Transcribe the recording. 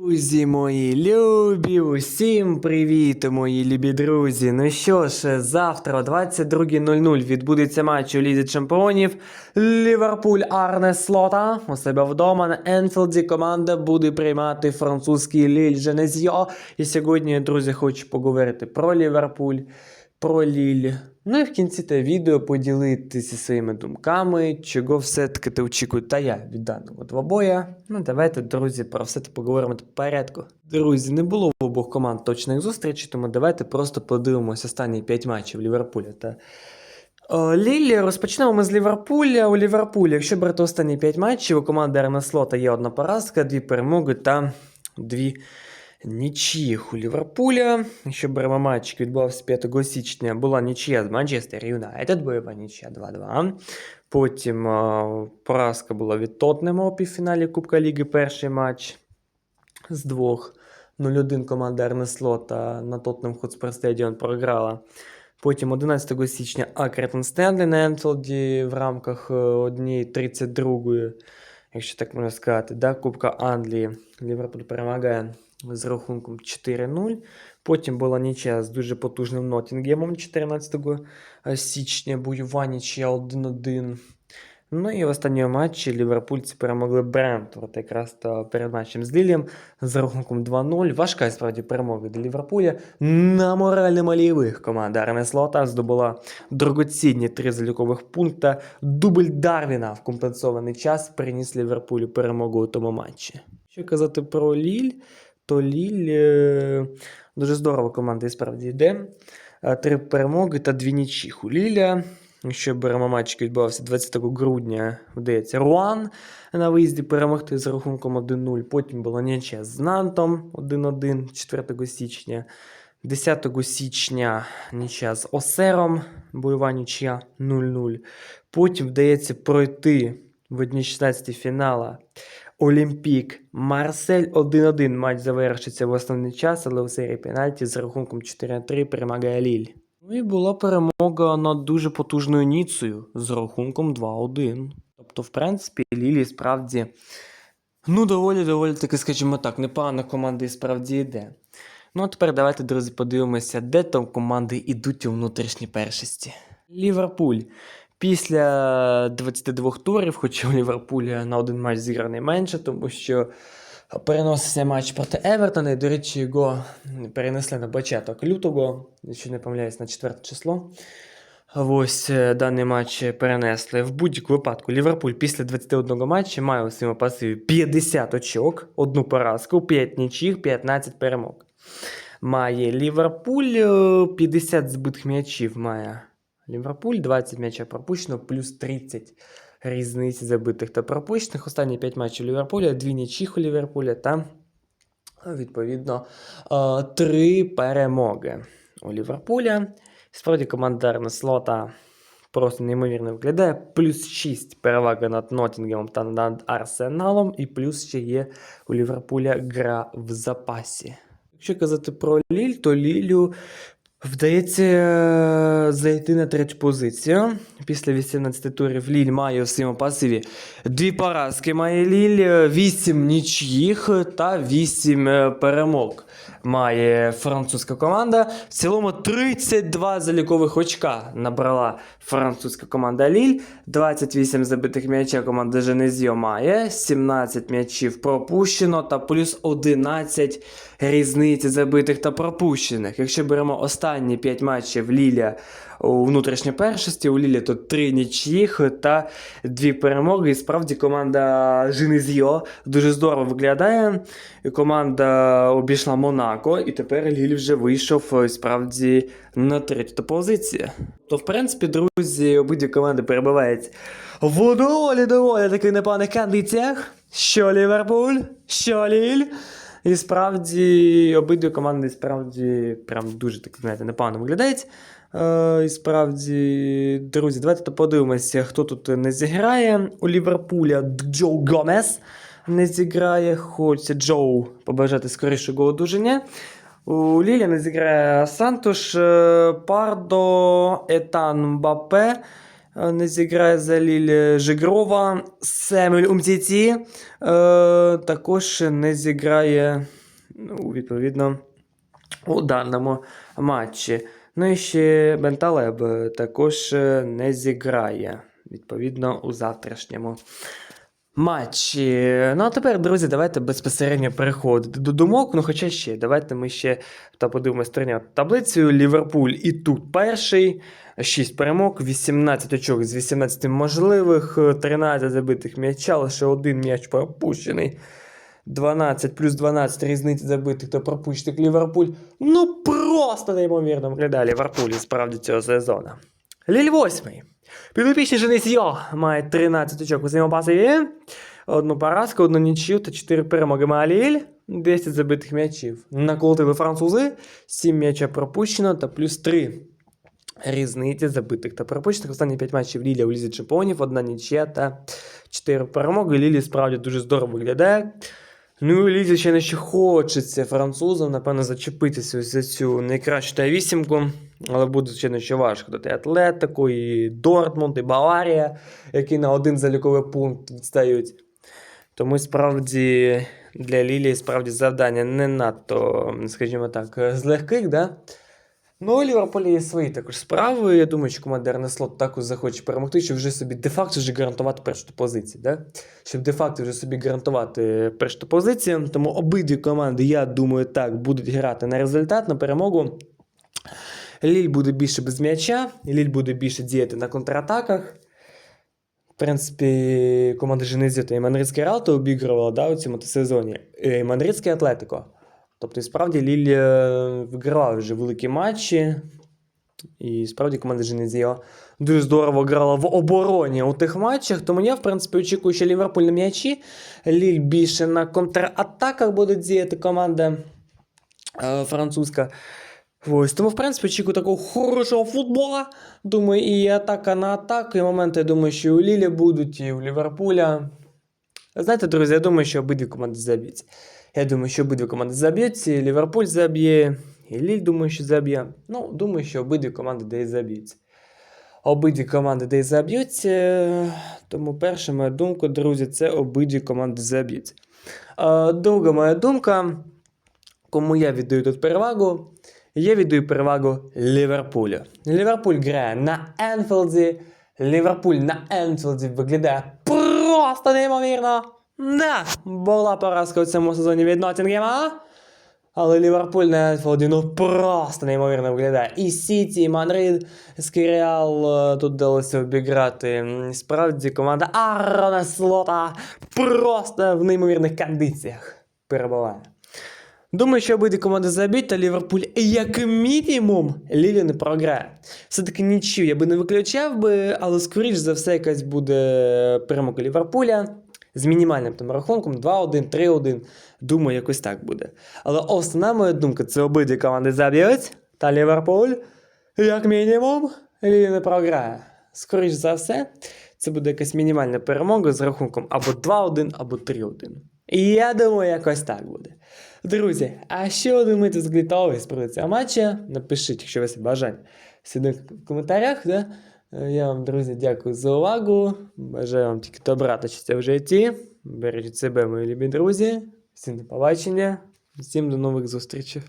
Друзі мої любі, усім привіт, мої любі друзі. Ну що ж, завтра о 22.00 відбудеться матч у Лізі Чемпіонів. Ліверпуль Арне Слота у себе вдома на Енфілді команда буде приймати французький Ліль Женезьо. І сьогодні, друзі, хочу поговорити про Ліверпуль, про Ліль. Ну і в кінці те відео поділитися своїми думками, чого все-таки ти очікує та я від даного двобоя. Ну давайте, друзі, про все це поговоримо по порядку. Друзі, не було в обох команд точних зустрічей, тому давайте просто подивимося останні 5 матчів Ліверпуля та Лілі. Розпочнемо ми з Ліверпуля. У Ліверпулі, якщо брати останні 5 матчів, у команди Арнеслота є одна поразка, дві перемоги та дві нічиїх у Ліверпуля. Якщо беремо матч, відбувався 5 січня, була нічия з Манчестер Юнайтед, бойова нічия 2-2. Потім а, поразка була від Тотнема у півфіналі Кубка Ліги, перший матч з двох. 0-1 команда Арне Слота на Тотнем Хотспер Стадіон програла. Потім 11 січня Акертон Стенлі на Енфілді в рамках однієї 32-ї, якщо так можна сказати, да, Кубка Англії. Ліверпуль перемагає з рахунком 4-0. Потім була нічия з дуже потужним Ноттінгемом 14 січня, бойова нічия 1-1. Ну і в останньому матчі ліверпульці перемогли Брентфорд якраз перед матчем з Лілієм з рахунком 2-0. Важка справді перемога для Ліверпуля. На морально-малійових команда Арне Слота здобула дорогоцінні три залікових пункта. Дубль Дарвіна в компенсований час приніс Ліверпулю перемогу у тому матчі. Що казати про Ліль, то Ліль е, дуже здорово команда і справді йде. Е, Три перемоги та дві нічіх у Ліля. Якщо беремо матч, який відбувався 20 грудня, вдається Руан на виїзді перемогти з рахунком 1-0. Потім була нічия з Нантом 1-1 4 січня. 10 січня нічия з Осером, бойова нічия 0-0. Потім вдається пройти в 1-16 фінала Олімпік Марсель 1-1. Матч завершиться в основний час, але у серії пенальті з рахунком 4-3 перемагає Ліль. Ну і була перемога над дуже потужною Ніцею з рахунком 2-1. Тобто, в принципі, Лілі справді, ну, доволі, доволі таки, скажімо так, непогана команда і справді йде. Ну, а тепер давайте, друзі, подивимося, де там команди йдуть у внутрішній першості. Ліверпуль. Після 22 турів, хоча у Ліверпуля на один матч зіграний менше, тому що переносився матч проти Евертона, і, до речі, його перенесли на початок лютого, якщо не помиляюсь, на 4 число. Ось е, даний матч перенесли. В будь-якому випадку Ліверпуль після 21 матчу має у своєму пасиві 50 очок, одну поразку, 5 нічих, 15 перемог. Має Ліверпуль е, 50 збитих м'ячів має Ліверпуль, 20 м'ячів пропущено, плюс 30 різниці забитих та пропущених. Останні 5 матчів Ліверпуля, 2 нічих у Ліверпуля та, відповідно, 3 перемоги у Ліверпуля. Справді командарне Слота просто неймовірно виглядає. Плюс 6 перевага над Ноттінгемом та над Арсеналом, і плюс ще є у Ліверпуля гра в запасі. Якщо казати про Ліль, то Лілю вдається е, зайти на третю позицію. Після 18 турів Ліль має у своєму пасиві дві поразки має Ліль, 8 нічих та 8 перемог. Має французька команда. В цілому 32 залікових очка набрала французька команда Ліль. 28 забитих м'яча команда Женезіо має, 17 м'ячів пропущено та плюс 11 різниці забитих та пропущених. Якщо беремо останні 5 матчів Ліля у внутрішній першості, у Лілі тут 3 нічиїх та 2 перемоги. І справді команда Женезіо дуже здорово виглядає. Команда обійшла Монако, і тепер Ліль вже вийшов е, справді на третю позицію. То, в принципі, друзі, обидві команди перебувають в доволі доволі таких непоганих кондиціях. Що Ліверпуль, що Ліль. І справді обидві команди справді прям дуже так знаєте, непогано виглядають. Е, і справді, друзі, давайте подивимося, хто тут не зіграє. У Ліверпуля Джо Гомес не зіграє. Хочеться Джоу побажати скорішого одужання. У Лілі не зіграє Сантош, е, Пардо, Етан Мбапе, е, не зіграє за Ліль Жигрова. Семель Умтіті також не зіграє, ну, відповідно, у даному матчі. Ну і ще Бенталеб також е, не зіграє, відповідно, у завтрашньому матчі. Ну, а тепер, друзі, давайте безпосередньо переходити до думок. Ну, хоча ще, давайте ми ще та подивимось турнір таблицею. Ліверпуль і тут перший. 6 перемог, 18 очок з 18 можливих, 13 забитих м'яча, лише один м'яч пропущений. 12 плюс 12 різниці забитих та пропущених Ліверпуль. Ну просто неймовірно виглядає Ліверпуль справді цього сезону. Ліль восьмий. Підопічний Женис Йо має 13 очок у своєму. Одну поразку, одну нічию та 4 перемоги має Ліль. 10 забитих м'ячів. Наколотили французи, 7 м'яча пропущено та плюс 3 різниці забитих та пропущених. Останні 5 матчів Ліля у Лізі Чемпіонів, одна нічия та 4 перемоги. Лілі справді дуже здорово виглядає. Ну і Лізі ще не ще хочеться французам, напевно, зачепитися ось за цю найкращу та вісімку, але буде ще ще важко. Тут і Атлетико, і Дортмунд, і Баварія, які на один заліковий пункт відстають. Тому справді для Лілії справді завдання не надто, скажімо так, з легких, да? Ну, у Ліверпуля є свої також справи. Я думаю, що команда Ернеслот також захоче перемогти, щоб вже собі де-факто вже гарантувати першу позицію. Да? Щоб де-факто вже собі гарантувати першу позицію. Тому обидві команди, я думаю, так, будуть грати на результат, на перемогу. Ліль буде більше без м'яча, Ліль буде більше діяти на контратаках. В принципі, команда Женезіта і Мандридське Ралто обігрувала да, у цьому сезоні. І Мандридське Атлетико. Тобто, і справді Ліль е, вигравав вже великі матчі. І справді команда Женезіо дуже здорово грала в обороні у тих матчах. Тому я, в принципі, очікую, що Ліверпуль на м'ячі. Ліль більше на контратаках буде діяти команда е, французька. Ось, тому, в принципі, очікую такого хорошого футбола. Думаю, і атака на атаку, і моменти, я думаю, що і у Лілі будуть, і у Ліверпуля. Знаєте, друзі, я думаю, що обидві команди заб'ють. Я думаю, що обидві команди заб'ють, і Ліверпуль заб'є, і Ліль, думаю, що заб'є. Ну, думаю, що обидві команди десь заб'ють. Обидві команди десь заб'ють. Тому перша моя думка, друзі, це обидві команди заб'ють. Друга моя думка, кому я віддаю тут перевагу, я віддаю перевагу Ліверпулю. Ліверпуль грає на Енфілді. Ліверпуль на Енфілді виглядає просто неймовірно. Да, була поразка у цьому сезоні від Ноттінгема. Але Ліверпуль на Енфілді ну просто неймовірно виглядає. І Сіті, і Мадрид, Скіріал е, тут вдалося обіграти. Справді команда Арона Слота просто в неймовірних кондиціях перебуває. Думаю, що обидві команди заб'ють, та Ліверпуль як мінімум Лілі не програє. Все-таки нічию я би не виключав би, але скоріш за все якась буде перемога Ліверпуля з мінімальним там рахунком 2-1, 3-1. Думаю, якось так буде. Але основна моя думка це обидві команди заб'ють, та Ліверпуль, як мінімум, Лілі не програє. Скоріш за все, це буде якась мінімальна перемога з рахунком або 2-1, або 3-1. І я думаю, якось так буде. Друзі, а що думаєте з з цього матча? Напишіть, якщо у вас є бажання. Сюди в коментарях. Да? Е, Я вам, друзі, дякую за увагу. Бажаю вам тільки добра та щастя в житті. Бережіть себе, мої любі друзі. Всім до побачення. Всім до нових зустрічей.